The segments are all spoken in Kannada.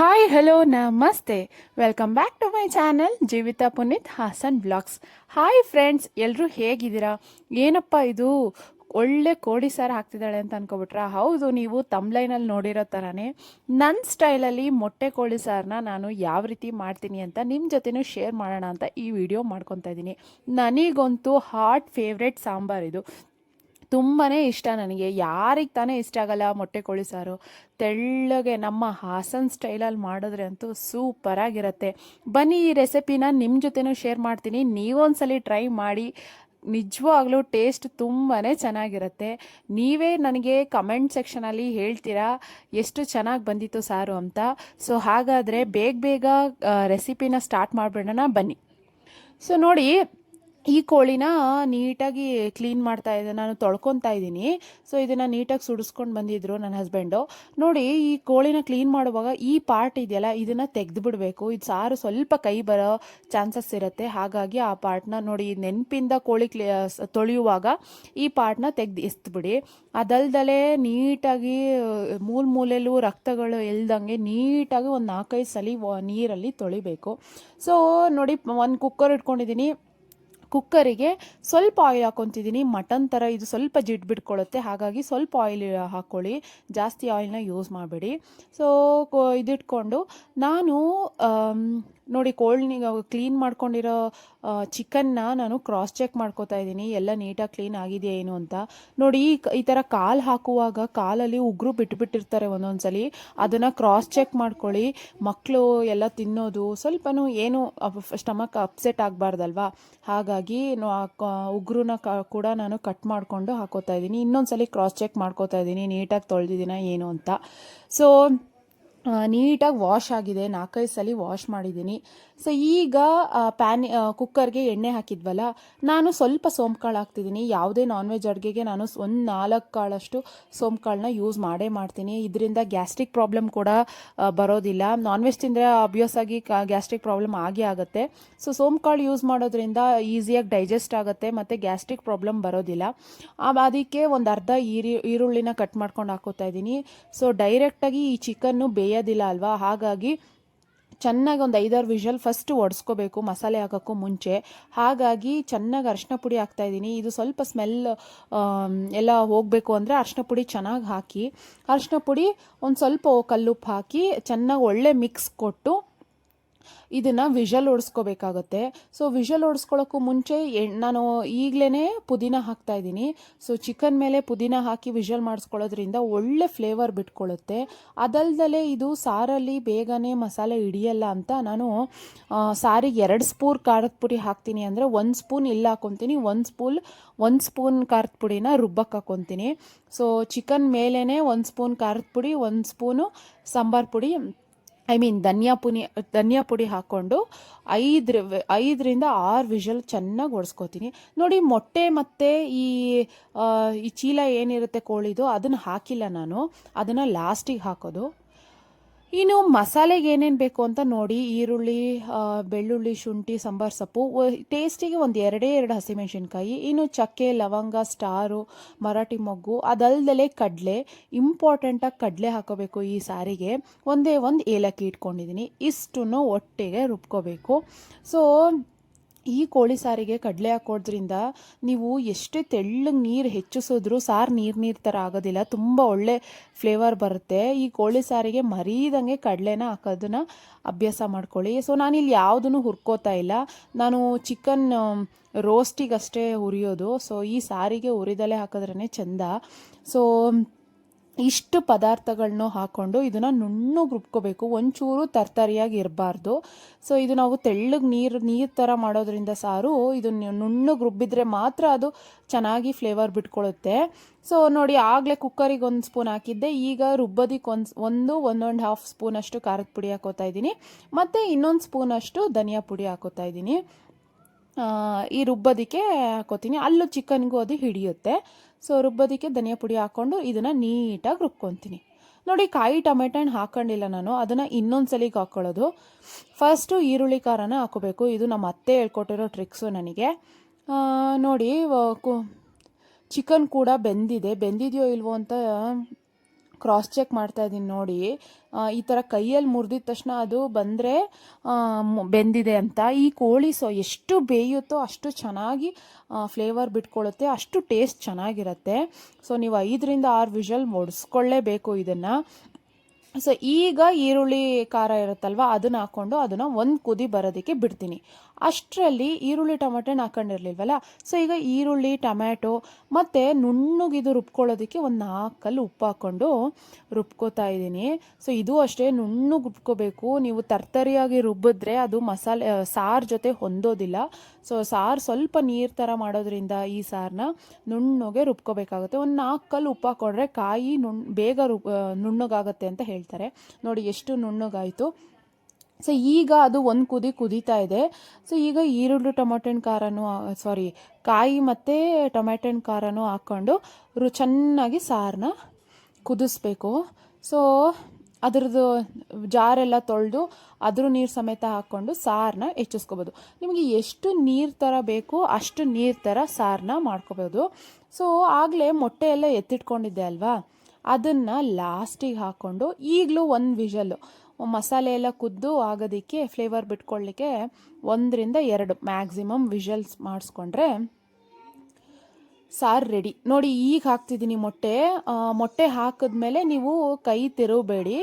ಹಾಯ್ ಹಲೋ ನಮಸ್ತೆ welcome back to my channel Jeevitha Puneeth Hassan blogs hi friends ಎಲ್ಲರೂ ಹೇಗಿದ್ದೀರಾ? ಏನಪ್ಪ ಇದು? ಒಳ್ಳೆ ಕೋಳಿ ಸಾರು ಹಾಕ್ತಿದ್ದಾಳೆ ಅಂತ ಅನ್ಕೊಬಿಟ್ರಾ? ಹೌದು, ನೀವು ತಮ್ಲೈನಲ್ಲಿ ನೋಡಿರೋ ಥರನೇ ನನ್ನ ಸ್ಟೈಲಲ್ಲಿ ಮೊಟ್ಟೆ ಕೋಳಿ ಸಾರನ್ನ ನಾನು ಯಾವ ರೀತಿ ಮಾಡ್ತೀನಿ ಅಂತ ನಿಮ್ಮ ಜೊತೆನೂ ಶೇರ್ ಮಾಡೋಣ ಅಂತ ಈ ವಿಡಿಯೋ ಮಾಡ್ಕೊತಾ ಇದ್ದೀನಿ ನನಗಂತೂ ಹಾಟ್ ಫೇವ್ರೆಟ್ ಸಾಂಬಾರ್ ಇದು. ತುಂಬಾ ಇಷ್ಟ ನನಗೆ. ಯಾರಿಗೆ ತಾನೇ ಇಷ್ಟ ಆಗಲ್ಲ ಮೊಟ್ಟೆ ಕೋಳಿ ಸಾರು. ತೆಳ್ಳಗೆ ನಮ್ಮ ಹಾಸನ್ ಸ್ಟೈಲಲ್ಲಿ ಮಾಡಿದ್ರೆ ಅಂತೂ ಸೂಪರಾಗಿರುತ್ತೆ ಬನ್ನಿ ಈ ರೆಸಿಪಿನ ನಿಮ್ಮ ಜೊತೆನೂ ಶೇರ್ ಮಾಡ್ತೀನಿ. ನೀವೊಂದ್ಸಲಿ ಟ್ರೈ ಮಾಡಿ. ನಿಜವಾಗ್ಲೂ ಟೇಸ್ಟ್ ತುಂಬಾ ಚೆನ್ನಾಗಿರುತ್ತೆ. ನೀವೇ ನನಗೆ ಕಮೆಂಟ್ ಸೆಕ್ಷನಲ್ಲಿ ಹೇಳ್ತೀರಾ, ಎಷ್ಟು ಚೆನ್ನಾಗಿ ಬಂದಿತ್ತು ಸಾರು ಅಂತ. ಸೊ ಹಾಗಾದರೆ ಬೇಗ ಬೇಗ ರೆಸಿಪಿನ ಸ್ಟಾರ್ಟ್ ಮಾಡಿಬಿಡೋಣ. ಬನ್ನಿ. ಸೊ ನೋಡಿ ಈ ಕೋಳಿನ ನೀಟಾಗಿ ಕ್ಲೀನ್ ಮಾಡ್ತಾ ಇದ್ದೆ ನಾನು ತೊಳ್ಕೊತಾ ಇದ್ದೀನಿ. ಸೊ ಇದನ್ನು ನೀಟಾಗಿ ಸುಡಿಸ್ಕೊಂಡು ಬಂದಿದ್ರು ನನ್ನ ಹಸ್ಬೆಂಡು ನೋಡಿ, ಈ ಕೋಳಿನ ಕ್ಲೀನ್ ಮಾಡುವಾಗ ಈ ಪಾರ್ಟ್ ಇದೆಯಲ್ಲ, ಇದನ್ನು ತೆಗೆದು ಬಿಡಬೇಕು ಇದು ಸಾರು ಸ್ವಲ್ಪ ಕೈ ಬರೋ ಚಾನ್ಸಸ್ ಇರುತ್ತೆ. ಹಾಗಾಗಿ ಆ ಪಾರ್ಟ್ನ ನೋಡಿ ನೆನಪಿಂದ ಕೋಳಿ ಕ್ಲೀ ತೊಳೆಯುವಾಗ ಈ ಪಾರ್ಟ್ನ ತೆಗೆದು ಎಸ್ತ್ಬಿಡಿ. ಅದಲ್ದಲೇ ನೀಟಾಗಿ ಮೂಲ ಮೂಲೆಯಲ್ಲೂ ರಕ್ತಗಳು ಎಲ್ದಂಗೆ ನೀಟಾಗಿ ಒಂದು ನಾಲ್ಕೈದು ಸಲ ನೀರಲ್ಲಿ ತೊಳಿಬೇಕು. ಸೊ ನೋಡಿ, ಒಂದು ಕುಕ್ಕರ್ ಇಟ್ಕೊಂಡಿದ್ದೀನಿ ಕುಕ್ಕರಿಗೆ ಸ್ವಲ್ಪ ಆಯಿಲ್ ಹಾಕೊತಿದ್ದೀನಿ ಮಟನ್ ಥರ ಇದು ಸ್ವಲ್ಪ ಜಿಡ್ ಬಿಟ್ಕೊಳ್ಳುತ್ತೆ ಹಾಗಾಗಿ ಸ್ವಲ್ಪ ಆಯಿಲ್ ಹಾಕ್ಕೊಳ್ಳಿ ಜಾಸ್ತಿ ಆಯಿಲ್ನ ಯೂಸ್ ಮಾಡಬೇಡಿ. ಸೊ ಇದಿಟ್ಕೊಂಡು ನಾನು ನೋಡಿ ಕೋಲ್ಡ್ನಿಗೆ ಕ್ಲೀನ್ ಮಾಡ್ಕೊಂಡಿರೋ ಚಿಕನ್ನ ನಾನು ಕ್ರಾಸ್ ಚೆಕ್ ಮಾಡ್ಕೋತಾ ಇದ್ದೀನಿ. ಎಲ್ಲ ನೀಟಾಗಿ ಕ್ಲೀನ್ ಆಗಿದೆಯಾ ಏನು ಅಂತ. ನೋಡಿ, ಈ ಥರ ಕಾಲು ಹಾಕುವಾಗ ಕಾಲಲ್ಲಿ ಉಗ್ರು ಬಿಟ್ಬಿಟ್ಟಿರ್ತಾರೆ ಸಲ ಅದನ್ನು ಕ್ರಾಸ್ ಚೆಕ್ ಮಾಡ್ಕೊಳ್ಳಿ. ಮಕ್ಕಳು ಎಲ್ಲ ತಿನ್ನೋದು ಸ್ವಲ್ಪನೂ ಏನು ಸ್ಟಮಕ್ ಅಪ್ಸೆಟ್ ಆಗಬಾರ್ದಲ್ವಾ? ಹಾಗಾಗಿ ಉಗುರನ್ನ ಕೂಡ ನಾನು ಕಟ್ ಮಾಡಿಕೊಂಡು ಹಾಕೋತಾ ಇದ್ದೀನಿ. ಇನ್ನೊಂದ್ಸಲಿ ಕ್ರಾಸ್ ಚೆಕ್ ಮಾಡ್ಕೋತಾ ಇದ್ದೀನಿ. ನೀಟಾಗಿ ತೊಳೆದಿದ್ದೀನ ಏನು ಅಂತ. ಸೊ ನೀಟಾಗಿ ವಾಶ್ ಆಗಿದೆ. ನಾಲ್ಕೈದು ಸಲ ವಾಶ್ ಮಾಡಿದ್ದೀನಿ. ಸೊ ಈಗ ಪ್ಯಾನ್ ಕುಕ್ಕರ್ಗೆ ಎಣ್ಣೆ ಹಾಕಿದ್ವಲ್ಲ, ನಾನು ಸ್ವಲ್ಪ ಸೋಂಪು ಹಾಕ್ತಿದ್ದೀನಿ. ಯಾವುದೇ ನಾನ್ ವೆಜ್ ಅಡುಗೆಗೆ ನಾನು ಒಂದು ನಾಲ್ಕು ಕಾಳಷ್ಟು ಸೋಂಪು ಕಾಳನ್ನ ಯೂಸ್ ಮಾಡೇ ಮಾಡ್ತೀನಿ. ಇದರಿಂದ ಗ್ಯಾಸ್ಟ್ರಿಕ್ ಪ್ರಾಬ್ಲಮ್ ಕೂಡ ಬರೋದಿಲ್ಲ. ನಾನ್ ವೆಜ್ ತಿಂದರೆ ಅಬ್ವಿಯಸ್ ಆಗಿ ಗ್ಯಾಸ್ಟ್ರಿಕ್ ಪ್ರಾಬ್ಲಮ್ ಆಗೇ ಆಗುತ್ತೆ. ಸೊ ಸೋಂಪು ಯೂಸ್ ಮಾಡೋದ್ರಿಂದ ಈಸಿಯಾಗಿ ಡೈಜೆಸ್ಟ್ ಆಗುತ್ತೆ ಮತ್ತು ಗ್ಯಾಸ್ಟ್ರಿಕ್ ಪ್ರಾಬ್ಲಮ್ ಬರೋದಿಲ್ಲ. ಅದಕ್ಕೆ ಒಂದು ಅರ್ಧ ಈರಿ, ಈರುಳ್ಳಿನ ಕಟ್ ಮಾಡ್ಕೊಂಡು ಹಾಕೋತಾ ಇದ್ದೀನಿ. ಸೊ ಡೈರೆಕ್ಟಾಗಿ ಈ ಚಿಕನ್ನು ಬೇಯೋದಿಲ್ಲ ಅಲ್ವಾ? ಹಾಗಾಗಿ ಚೆನ್ನಾಗಿ ಒಂದು ಐದಾರು ವಿಷಲ್ ಫಸ್ಟ್ ಒಡಿಸ್ಕೋಬೇಕು, ಮಸಾಲೆ ಹಾಕೋಕ್ಕೂ ಮುಂಚೆ. ಹಾಗಾಗಿ ಚೆನ್ನಾಗಿ ಅರಿಶಿನ ಪುಡಿ ಹಾಕ್ತಾಯಿದ್ದೀನಿ ಇದು ಸ್ವಲ್ಪ ಸ್ಮೆಲ್ ಎಲ್ಲ ಹೋಗಬೇಕು ಅಂದರೆ ಅರಿಶಿನ ಪುಡಿ ಚೆನ್ನಾಗಿ ಹಾಕಿ ಅರಿಶಿನ ಪುಡಿ ಒಂದು ಸ್ವಲ್ಪ ಕಲ್ಲುಪ್ಪು ಹಾಕಿ ಚೆನ್ನಾಗಿ ಒಳ್ಳೆ ಮಿಕ್ಸ್ ಕೊಟ್ಟು ಇದನ್ನು ವಿಷಲ್ ಓಡಿಸ್ಕೋಬೇಕಾಗತ್ತೆ. ಸೊ ವಿಷಲ್ ಓಡಿಸ್ಕೊಳ್ಳೋಕ್ಕೂ ಮುಂಚೆ ನಾನು ಈಗಲೇ ಪುದೀನ ಹಾಕ್ತಾ ಇದ್ದೀನಿ. ಸೊ ಚಿಕನ್ ಮೇಲೆ ಪುದೀನ ಹಾಕಿ ವಿಷಲ್ ಮಾಡಿಸ್ಕೊಳ್ಳೋದ್ರಿಂದ ಒಳ್ಳೆ ಫ್ಲೇವರ್ ಬಿಟ್ಕೊಳ್ಳುತ್ತೆ ಅದಲ್ದಲೇ ಇದು ಸಾರಲ್ಲಿ ಬೇಗನೆ ಮಸಾಲೆ ಹಿಡಿಯಲ್ಲ ಅಂತ ನಾನು ಸಾರಿಗೆ ಎರಡು ಸ್ಪೂನ್ ಖಾರದ ಪುಡಿ ಹಾಕ್ತೀನಿ ಅಂದರೆ ಒಂದು ಸ್ಪೂನ್ ಇಲ್ಲ ಹಾಕೊತೀನಿ, ಒಂದು ಸ್ಪೂನ್ ಒಂದು ಸ್ಪೂನ್ ಖಾರದ ಪುಡಿನ ರುಬ್ಬಕ್ಕೆ ಹಾಕೊತೀನಿ. ಸೊ ಚಿಕನ್ ಮೇಲೇ ಒಂದು ಸ್ಪೂನ್ ಖಾರದ ಪುಡಿ, ಒಂದು ಸ್ಪೂನು ಸಾಂಬಾರು ಪುಡಿ ಐ ಮೀನ್ ಧನಿಯಾ ಪುನಿ, ಧನಿಯಾ ಪುಡಿ ಹಾಕ್ಕೊಂಡು ಐದ್ರ ಐದರಿಂದ ಆರು ವಿಷಲ್ ಚೆನ್ನಾಗಿ ಒಡ್ಸ್ಕೊತೀನಿ ನೋಡಿ ಮೊಟ್ಟೆ ಮತ್ತು ಈ ಈ ಚೀಲ ಏನಿರುತ್ತೆ ಕೋಳಿದು, ಅದನ್ನು ಹಾಕಿಲ್ಲ ನಾನು. ಅದನ್ನು ಲಾಸ್ಟಿಗೆ ಹಾಕೋದು. ಇನ್ನು ಮಸಾಲೆಗೆ ಏನೇನು ಬೇಕು ಅಂತ ನೋಡಿ, ಈರುಳ್ಳಿ ಬೆಳ್ಳುಳ್ಳಿ, ಶುಂಠಿ, ಸಾಂಬಾರು, ಸೊಪ್ಪು ಟೇಸ್ಟಿಗೆ ಒಂದು ಎರಡೇ ಎರಡು ಹಸಿಮೆಣಸಿನ್ಕಾಯಿ, ಇನ್ನು ಚಕ್ಕೆ, ಲವಂಗ, ಸ್ಟಾರು, ಮರಾಠಿ ಮೊಗ್ಗು, ಅದಲ್ದಲೇ ಕಡಲೆ ಇಂಪಾರ್ಟೆಂಟಾಗಿ ಕಡಲೆ ಹಾಕೋಬೇಕು ಈ ಸಾರಿಗೆ. ಒಂದೇ ಒಂದು ಏಲಕ್ಕಿ ಇಟ್ಕೊಂಡಿದ್ದೀನಿ ಇಷ್ಟನ್ನು ಒಟ್ಟಿಗೆ ರುಬ್ಕೋಬೇಕು. ಸೊ ಈ ಕೋಳಿ ಸಾರಿಗೆ ಕಡಲೆ ಹಾಕೋದ್ರಿಂದ ನೀವು ಎಷ್ಟೇ ತೆಳ್ಳಗೆ ನೀರು ಹೆಚ್ಚಿಸಿದ್ರೂ ಸಾರು ನೀರು ನೀರು ಥರ ಆಗೋದಿಲ್ಲ. ತುಂಬ ಒಳ್ಳೆ ಫ್ಲೇವರ್ ಬರುತ್ತೆ. ಈ ಕೋಳಿ ಸಾರಿಗೆ ಮರೀದಂಗೆ ಕಡಲೆನ ಹಾಕೋದನ್ನ ಅಭ್ಯಾಸ ಮಾಡ್ಕೊಳ್ಳಿ. ಸೊ ನಾನಿಲ್ಲಿ ಯಾವುದನ್ನು ಹುರ್ಕೋತಾ ಇಲ್ಲ. ನಾನು ಚಿಕನ್ ರೋಸ್ಟಿಗಷ್ಟೇ ಹುರಿಯೋದು. ಸೊ ಈ ಸಾರಿಗೆ ಹುರಿದಲ್ಲೇ ಹಾಕಿದ್ರೇ ಚೆಂದ. ಸೊ ಇಷ್ಟು ಪದಾರ್ಥಗಳನ್ನೂ ಹಾಕ್ಕೊಂಡು ಇದನ್ನು ನುಣ್ಣಗೆ ರುಬ್ಕೋಬೇಕು ಒಂಚೂರು ತರ್ತರಿಯಾಗಿ ಇರಬಾರ್ದು. ಸೊ ಇದು ನಾವು ತೆಳ್ಳಗೆ ನೀರು ನೀರು ಥರ ಮಾಡೋದ್ರಿಂದ ಸಾರು ಇದು ನುಣ್ಣಗೆ ರುಬ್ಬಿದ್ರೆ ಮಾತ್ರ ಅದು ಚೆನ್ನಾಗಿ ಫ್ಲೇವರ್ ಬಿಟ್ಕೊಳ್ಳುತ್ತೆ ಸೊ ನೋಡಿ ಆಗಲೇ ಕುಕ್ಕರಿಗೆ ಒಂದು ಸ್ಪೂನ್ ಹಾಕಿದ್ದೆ. ಈಗ ರುಬ್ಬೋದಿಕ್ಕೆ ಒಂದು ಒಂದು ಒಂದೊಂದು ಹಾಫ್ ಸ್ಪೂನಷ್ಟು ಖಾರದ ಪುಡಿ ಹಾಕೋತಾ ಇದ್ದೀನಿ. ಮತ್ತು ಇನ್ನೊಂದು ಸ್ಪೂನಷ್ಟು ಧನಿಯಾ ಪುಡಿ ಹಾಕೋತಾ ಇದ್ದೀನಿ. ಈ ರುಬ್ಬೋದಿಕ್ಕೆ ಹಾಕೋತೀನಿ. ಅಲ್ಲೂ ಚಿಕನ್ಗೂ ಅದು ಹಿಡಿಯುತ್ತೆ. ಸೊ ರುಬ್ಬೋದಕ್ಕೆ ಧನಿಯಾ ಪುಡಿ ಹಾಕ್ಕೊಂಡು ಇದನ್ನು ನೀಟಾಗಿ ರುಬ್ಕೊತೀನಿ. ನೋಡಿ, ಕಾಯಿ ಟೊಮೆಟೊ ಹಣ್ಣು ಹಾಕ್ಕೊಂಡಿಲ್ಲ ನಾನು, ಅದನ್ನು ಇನ್ನೊಂದು ಸಲಿಗೆ ಹಾಕ್ಕೊಳ್ಳೋದು ಫಸ್ಟು ಈರುಳ್ಳಿ ಖಾರನ ಹಾಕೋಬೇಕು. ಇದು ನಮ್ಮ ಅತ್ತೆ ಹೇಳ್ಕೊಟ್ಟಿರೋ ಟ್ರಿಕ್ಸು ನನಗೆ. ನೋಡಿ ಚಿಕನ್ ಕೂಡ ಬೆಂದಿದೆ. ಬೆಂದಿದೆಯೋ ಇಲ್ವೋ ಅಂತ ಕ್ರಾಸ್ ಚೆಕ್ ಮಾಡ್ತಾ ಇದ್ದೀನಿ ನೋಡಿ. ಈ ಥರ ಕೈಯಲ್ಲಿ ಮುರಿದಿದ ತಕ್ಷಣ ಅದು ಬಂದರೆ ಬೆಂದಿದೆ ಅಂತ. ಈ ಕೋಳಿ ಸೊ ಎಷ್ಟು ಬೇಯುತ್ತೋ ಅಷ್ಟು ಚೆನ್ನಾಗಿ ಫ್ಲೇವರ್ ಬಿಟ್ಕೊಳ್ಳುತ್ತೆ ಅಷ್ಟು ಟೇಸ್ಟ್ ಚೆನ್ನಾಗಿರುತ್ತೆ. ಸೊ ನೀವು ಐದರಿಂದ ಆರು ವಿಷಲ್ ಒಡಿಸ್ಕೊಳ್ಳೇಬೇಕು ಇದನ್ನು. ಸೊ ಈಗ ಈರುಳ್ಳಿ ಖಾರ ಇರುತ್ತಲ್ವ, ಅದನ್ನ ಹಾಕ್ಕೊಂಡು ಅದನ್ನು ಒಂದು ಕುದಿ ಬರೋದಕ್ಕೆ ಬಿಡ್ತೀನಿ. ಅಷ್ಟರಲ್ಲಿ ಈರುಳ್ಳಿ ಟೊಮೆಟೊನ ಹಾಕೊಂಡಿರ್ಲಿಲ್ವಲ್ಲ ಸೊ ಈಗ ಈರುಳ್ಳಿ, ಟೊಮ್ಯಾಟೊ ಮತ್ತು ನುಣ್ಣುಗಿದು ರುಬ್ಕೊಳ್ಳೋದಕ್ಕೆ ಒಂದು ನಾಲ್ಕಲ್ಲಿ ಕಲ್ಲು ಉಪ್ಪು ಹಾಕ್ಕೊಂಡು ರುಬ್ಕೋತಾ ಇದ್ದೀನಿ. ಸೊ ಇದು ಅಷ್ಟೇ ನುಣ್ಣಗೆ ರುಬ್ಕೋಬೇಕು. ನೀವು ತರ್ತರಿಯಾಗಿ ರುಬ್ಬಿದ್ರೆ ಅದು ಮಸಾಲೆ ಸಾರು ಜೊತೆ ಹೊಂದೋದಿಲ್ಲ. ಸೊ ಸಾರು ಸ್ವಲ್ಪ ನೀರು ಥರ ಮಾಡೋದ್ರಿಂದ ಈ ಸಾರನ್ನ ನುಣ್ಣಗೆ ರುಬ್ಕೋಬೇಕಾಗುತ್ತೆ. ಒಂದು ನಾಲ್ಕಲ್ಲಿ ಕಲ್ಲು ಉಪ್ಪು ಹಾಕ್ಕೊಂಡ್ರೆ ಕಾಯಿ ನುಣ್, ಬೇಗ ರುಬ್ ನುಣ್ಣಗಾಗುತ್ತೆ ಅಂತ ಹೇಳ್ತಾರೆ. ನೋಡಿ, ಎಷ್ಟು ನುಣ್ಣಗಾಯಿತು. ಸೊ ಈಗ ಅದು ಒಂದು ಕುದಿ ಕುದೀತಾ ಇದೆ. ಸೊ ಈಗ ಈರುಳ್ಳಿ ಟೊಮೆಟೊನ ಖಾರನೂ ಸಾರಿ ಕಾಯಿ ಮತ್ತು ಟೊಮೆಟೊನ ಖಾರನೂ ಹಾಕ್ಕೊಂಡು ರು ಚೆನ್ನಾಗಿ ಸಾರನ್ನ ಕುದಿಸ್ಬೇಕು. ಸೊ ಅದರದ್ದು ಜಾರೆಲ್ಲ ತೊಳೆದು ಅದ್ರ ನೀರು ಸಮೇತ ಹಾಕ್ಕೊಂಡು ಸಾರನ್ನ ಹೆಚ್ಚಿಸ್ಕೋಬೋದು. ನಿಮಗೆ ಎಷ್ಟು ನೀರು ಥರ ಬೇಕು ಅಷ್ಟು ನೀರು ಥರ ಸಾರನ್ನ ಮಾಡ್ಕೋಬೋದು. ಸೊ ಆಗಲೇ ಮೊಟ್ಟೆ ಎಲ್ಲ ಎತ್ತಿಟ್ಕೊಂಡಿದ್ದೆ ಅಲ್ವಾ? ಅದನ್ನು ಲಾಸ್ಟಿಗೆ ಹಾಕ್ಕೊಂಡು ಈಗಲೂ ಒಂದು ವಿಷಲ್ಲು. ಮಸಾಲೆ ಎಲ್ಲ ಕುದ್ದು ಆಗೋದಕ್ಕೆ ಫ್ಲೇವರ್ ಬಿಟ್ಕೊಳ್ಳಿಕ್ಕೆ ಒಂದರಿಂದ ಎರಡು ಮ್ಯಾಕ್ಸಿಮಮ್ ವಿಷಲ್ಸ್ ಮಾಡಿಸ್ಕೊಂಡ್ರೆ ಸಾರು ರೆಡಿ ನೋಡಿ ಈಗ ಹಾಕ್ತಿದ್ದೀನಿ ಮೊಟ್ಟೆ. ಮೊಟ್ಟೆ ಹಾಕಿದ್ಮೇಲೆ ನೀವು ಕೈ ತಿರುಬೇಡಿ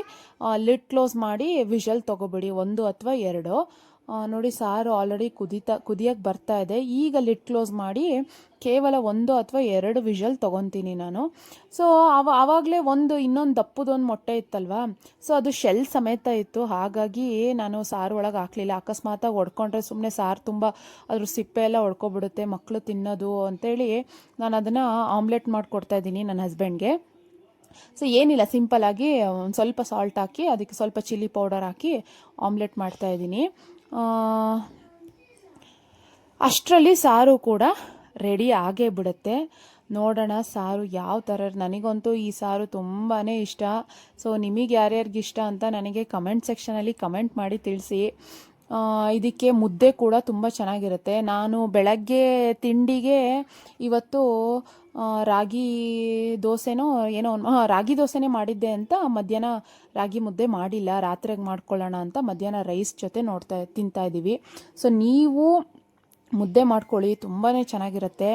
ಲಿಟ್ ಕ್ಲೋಸ್ ಮಾಡಿ ವಿಷಲ್ ತೊಗೋಬೇಡಿ. ಒಂದು ಅಥವಾ ಎರಡು. ನೋಡಿ ಸಾರು ಆಲ್ರೆಡಿ ಕುದೀತಾ ಕುದಿಯಕ್ಕೆ ಬರ್ತಾ ಇದೆ. ಈಗ ಲಿಡ್ ಕ್ಲೋಸ್ ಮಾಡಿ ಕೇವಲ ಒಂದು ಅಥವಾ ಎರಡು ವಿಷಲ್ ತೊಗೊತೀನಿ ನಾನು. ಸೊ ಅವ ಆವಾಗಲೇ ಒಂದು, ಇನ್ನೊಂದು ದಪ್ಪದೊಂದು ಮೊಟ್ಟೆ ಇತ್ತಲ್ವಾ? ಸೊ ಅದು ಶೆಲ್ ಸಮೇತ ಇತ್ತು. ಹಾಗಾಗಿ ನಾನು ಸಾರು ಒಳಗೆ ಹಾಕಲಿಲ್ಲ. ಅಕಸ್ಮಾತಾಗಿ ಒಡ್ಕೊಂಡ್ರೆ ಸುಮ್ಮನೆ ಸಾರು ತುಂಬ, ಅದ್ರ ಸಿಪ್ಪೆ ಎಲ್ಲ ಒಡ್ಕೊಬಿಡುತ್ತೆ ಮಕ್ಕಳು ತಿನ್ನೋದು ಅಂತೇಳಿ ನಾನು ಅದನ್ನು ಆಮ್ಲೆಟ್ ಮಾಡಿಕೊಡ್ತಾ ಇದ್ದೀನಿ ನನ್ನ ಹಸ್ಬೆಂಡ್ಗೆ ಸೊ ಏನಿಲ್ಲ ಸಿಂಪಲ್ಲಾಗಿ ಒಂದು ಸ್ವಲ್ಪ ಸಾಲ್ಟ್ ಹಾಕಿ, ಅದಕ್ಕೆ ಸ್ವಲ್ಪ ಚಿಲ್ಲಿ ಪೌಡರ್ ಹಾಕಿ ಆಮ್ಲೆಟ್ ಮಾಡ್ತಾ ಇದ್ದೀನಿ. ಅಷ್ಟರಲ್ಲಿ ಸಾರು ಕೂಡ ರೆಡಿ ಆಗೇ ಬಿಡುತ್ತೆ. ನೋಡೋಣ ಸಾರು ಯಾವ ಥರ. ನನಗಂತೂ ಈ ಸಾರು ತುಂಬಾ ಇಷ್ಟ. ಸೊ ನಿಮಗೆ ಯಾರ್ಯಾರಿಗೆ ಇಷ್ಟ ಅಂತ ನನಗೆ ಕಮೆಂಟ್ ಸೆಕ್ಷನಲ್ಲಿ ಕಮೆಂಟ್ ಮಾಡಿ ತಿಳಿಸಿ. ಇದಕ್ಕೆ ಮುದ್ದೆ ಕೂಡ ತುಂಬ ಚೆನ್ನಾಗಿರುತ್ತೆ. ನಾನು ಬೆಳಗ್ಗೆ ತಿಂಡಿಗೆ ಇವತ್ತು ರಾಗಿ ದೋಸೆನೋ ಏನೋ ರಾಗಿ ದೋಸೆನೇ ಮಾಡಿದ್ದೆ ಅಂತ ಮಧ್ಯಾಹ್ನ ರಾಗಿ ಮುದ್ದೆ ಮಾಡಿಲ್ಲ. ರಾತ್ರಿಗೆ ಮಾಡ್ಕೊಳ್ಳೋಣ ಅಂತ ಮಧ್ಯಾಹ್ನ ರೈಸ್ ಜೊತೆ ನೋಡ್ತಾ, ತಿಂತಾ ಇದ್ದೀವಿ ಸೊ ನೀವು ಮುದ್ದೆ ಮಾಡ್ಕೊಳ್ಳಿ ತುಂಬಾ ಚೆನ್ನಾಗಿರುತ್ತೆ.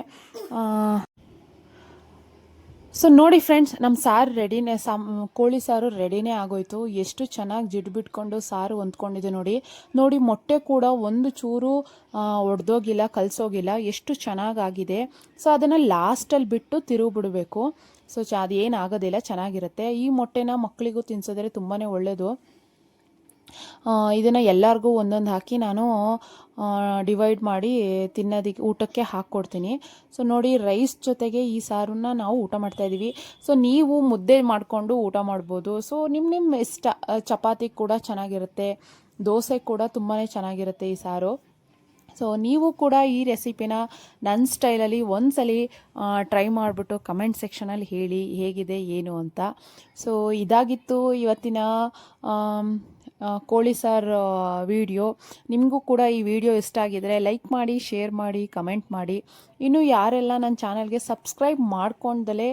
ಸೊ ನೋಡಿ ಫ್ರೆಂಡ್ಸ್ ನಮ್ಮ ಸಾರು ರೆಡಿನೇ ಸಾಮ್, ಕೋಳಿ ಸಾರು ರೆಡಿನೇ ಆಗೋಯ್ತು. ಎಷ್ಟು ಚೆನ್ನಾಗಿ ಜಿಡ್ಡು ಬಿಟ್ಕೊಂಡು ಸಾರು ಹೊಂದ್ಕೊಂಡಿದೆ ನೋಡಿ. ನೋಡಿ, ಮೊಟ್ಟೆ ಕೂಡ ಒಂದು ಚೂರು ಒಡೆದೋಗಿಲ್ಲ, ಕಲಸೋಗಿಲ್ಲ. ಎಷ್ಟು ಚೆನ್ನಾಗಾಗಿದೆ ಸೊ ಅದನ್ನು ಲಾಸ್ಟಲ್ಲಿ ಬಿಟ್ಟು ತಿರುಗಿ ಬಿಡಬೇಕು ಸೊ ಚ, ಅದೇನು ಆಗೋದಿಲ್ಲ, ಚೆನ್ನಾಗಿರುತ್ತೆ. ಈ ಮೊಟ್ಟೆನ ಮಕ್ಕಳಿಗೂ ತಿನ್ಸಿದ್ರೆ ತುಂಬಾ ಒಳ್ಳೆಯದು ಇದನ್ನು ಎಲ್ಲರಿಗೂ ಒಂದೊಂದು ಹಾಕಿ ನಾನು ಡಿವೈಡ್ ಮಾಡಿ ತಿನ್ನೋದಕ್ಕೆ ಊಟಕ್ಕೆ ಹಾಕ್ಕೊಡ್ತೀನಿ ಸೊ ನೋಡಿ ರೈಸ್ ಜೊತೆಗೆ ಈ ಸಾರನ್ನ ನಾವು ಊಟ ಮಾಡ್ತಾ ಇದ್ದೀವಿ ಸೊ ನೀವು ಮುದ್ದೆ ಮಾಡಿಕೊಂಡು ಊಟ ಮಾಡ್ಬೋದು. ಸೊ ನಿಮ್ಮ ನಿಮ್ಮ ಇಷ್ಟ ಚಪಾತಿ ಕೂಡ ಚೆನ್ನಾಗಿರುತ್ತೆ. ದೋಸೆ ಕೂಡ ತುಂಬಾ ಚೆನ್ನಾಗಿರುತ್ತೆ ಈ ಸಾರು. ಸೊ ನೀವು ಕೂಡ ಈ ರೆಸಿಪಿನ ನನ್ನ ಸ್ಟೈಲಲ್ಲಿ ಒಂದ್ಸಲಿ ಟ್ರೈ ಮಾಡಿಬಿಟ್ಟು ಕಮೆಂಟ್ ಸೆಕ್ಷನಲ್ಲಿ ಹೇಳಿ ಹೇಗಿದೆ, ಏನು ಅಂತ. ಸೊ ಇದಾಗಿತ್ತು ಇವತ್ತಿನ ಕೋಳಿ ಸಾರ್ ವಿಡಿಯೋ ನಿಮಗೂ ಕೂಡ ಈ ವಿಡಿಯೋ ಇಷ್ಟ ಆಗಿದರೆ ಲೈಕ್ ಮಾಡಿ ಶೇರ್ ಮಾಡಿ ಕಮೆಂಟ್ ಮಾಡಿ. ಇನ್ನು ಯಾರೆಲ್ಲ ನನ್ನ ಚಾನಲ್ಗೆ ಸಬ್ಸ್ಕ್ರೈಬ್ ಮಾಡ್ಕೊಂಡಲೇ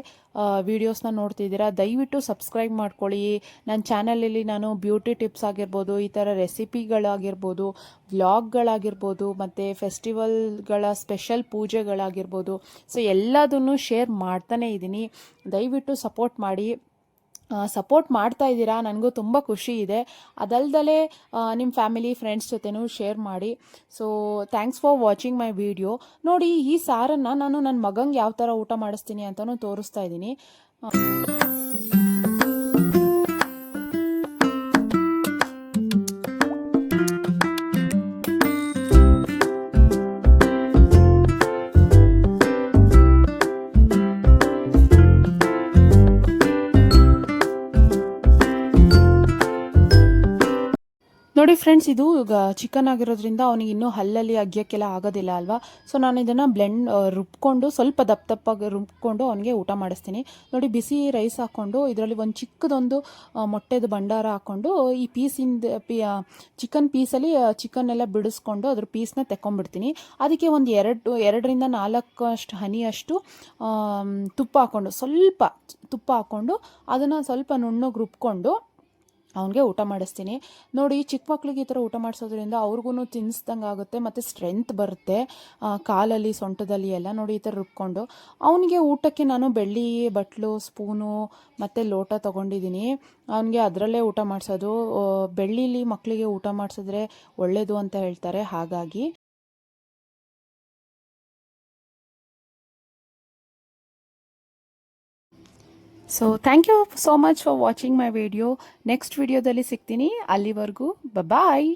ವೀಡಿಯೋಸ್ನ ನೋಡ್ತಿದ್ದೀರಾ, ದಯವಿಟ್ಟು ಸಬ್ಸ್ಕ್ರೈಬ್ ಮಾಡ್ಕೊಳ್ಳಿ. ನನ್ನ ಚಾನಲಲ್ಲಿ ನಾನು ಬ್ಯೂಟಿ ಟಿಪ್ಸ್ ಆಗಿರ್ಬೋದು, ಈ ಥರ ರೆಸಿಪಿಗಳಾಗಿರ್ಬೋದು ವ್ಲಾಗ್ಗಳಾಗಿರ್ಬೋದು ಮತ್ತು ಫೆಸ್ಟಿವಲ್ಗಳ ಸ್ಪೆಷಲ್ ಪೂಜೆಗಳಾಗಿರ್ಬೋದು. ಸೊ ಎಲ್ಲದನ್ನು ಶೇರ್ ಮಾಡ್ತಾನೇ ಇದ್ದೀನಿ. ದಯವಿಟ್ಟು ಸಪೋರ್ಟ್ ಮಾಡಿ. ಸಪೋರ್ಟ್ ಮಾಡ್ತಾ ಇದ್ದೀರಾ? ನನಗೂ ತುಂಬ ಖುಷಿ ಇದೆ. ಅದಲ್ದಲೇ ನಿಮ್ಮ ಫ್ಯಾಮಿಲಿ ಫ್ರೆಂಡ್ಸ್ ಜೊತೆನೂ ಶೇರ್ ಮಾಡಿ. So thanks for watching my video ನೋಡಿ, ಈ ಸಾರನ್ನು ನಾನು ನನ್ನ ಮಗಂಗೆ ಯಾವ ಥರ ಊಟ ಮಾಡಿಸ್ತೀನಿ ಅಂತಲೂ ತೋರಿಸ್ತಾ ಇದ್ದೀನಿ. ನೋಡಿ ಫ್ರೆಂಡ್ಸ್ ಇದು, ಈಗ ಚಿಕನ್ ಆಗಿರೋದ್ರಿಂದ ಅವನಿಗೆ ಇನ್ನೂ ಹಲ್ಲಲ್ಲಿ ಅಗ್ಯಕ್ಕೆಲ್ಲ ಆಗೋದಿಲ್ಲ ಅಲ್ವಾ? ಸೊ ನಾನು ಇದನ್ನು ಬ್ಲೆಂಡ್ ರುಬ್ಕೊಂಡು ಸ್ವಲ್ಪ ದಪ್ಪ ದಪ್ಪಾಗಿ ರುಬ್ಕೊಂಡು ಅವನಿಗೆ ಊಟ ಮಾಡಿಸ್ತೀನಿ. ನೋಡಿ, ಬಿಸಿ ರೈಸ್ ಹಾಕ್ಕೊಂಡು ಇದರಲ್ಲಿ ಒಂದು ಚಿಕ್ಕದೊಂದು ಮೊಟ್ಟೆದು ಭಂಡಾರ ಹಾಕ್ಕೊಂಡು ಈ ಪೀಸಿಂದ ಪೀ ಚಿಕನ್ ಪೀಸಲ್ಲಿ ಚಿಕನ್ ಎಲ್ಲ ಬಿಡಿಸ್ಕೊಂಡು ಅದ್ರ ಪೀಸ್ನ ತೆಕ್ಕೊಂಡ್ಬಿಡ್ತೀನಿ. ಅದಕ್ಕೆ ಒಂದು ಎರಡು, ಎರಡರಿಂದ ನಾಲ್ಕು ಅಷ್ಟು ಹನಿಯಷ್ಟು ತುಪ್ಪ ಹಾಕ್ಕೊಂಡು ಸ್ವಲ್ಪ, ತುಪ್ಪ ಹಾಕ್ಕೊಂಡು ಅದನ್ನು ಸ್ವಲ್ಪ ನುಣ್ಣಗೆ ರುಬ್ಕೊಂಡು ಅವನಿಗೆ ಊಟ ಮಾಡಿಸ್ತೀನಿ. ನೋಡಿ, ಚಿಕ್ಕ ಮಕ್ಳಿಗೆ ಈ ಥರ ಊಟ ಮಾಡಿಸೋದ್ರಿಂದ ಅವ್ರಿಗೂ ತಿನ್ನಿಸ್ದಂಗೆ ಆಗುತ್ತೆ, ಮತ್ತು ಸ್ಟ್ರೆಂತ್ ಬರುತ್ತೆ. ಕಾಲಲ್ಲಿ, ಸೊಂಟದಲ್ಲಿ ಎಲ್ಲ ನೋಡಿ ಈ ಥರ ರುಬ್ಕೊಂಡು. ಅವನಿಗೆ ಊಟಕ್ಕೆ ನಾನು ಬೆಳ್ಳಿ, ಬಟ್ಲು, ಸ್ಪೂನು, ಮತ್ತು ಲೋಟ ತೊಗೊಂಡಿದ್ದೀನಿ. ಅವನಿಗೆ ಅದರಲ್ಲೇ ಊಟ ಮಾಡಿಸೋದು. ಬೆಳ್ಳಿಲಿ ಮಕ್ಕಳಿಗೆ ಊಟ ಮಾಡಿಸಿದ್ರೆ ಒಳ್ಳೆಯದು ಅಂತ ಹೇಳ್ತಾರೆ. ಹಾಗಾಗಿ so thank you so much for watching my video next ವಿಡಿಯೋದಲ್ಲಿ ಸಿಗ್ತೀನಿ. ಅಲ್ಲಿವರೆಗೂ ಬಾಯ್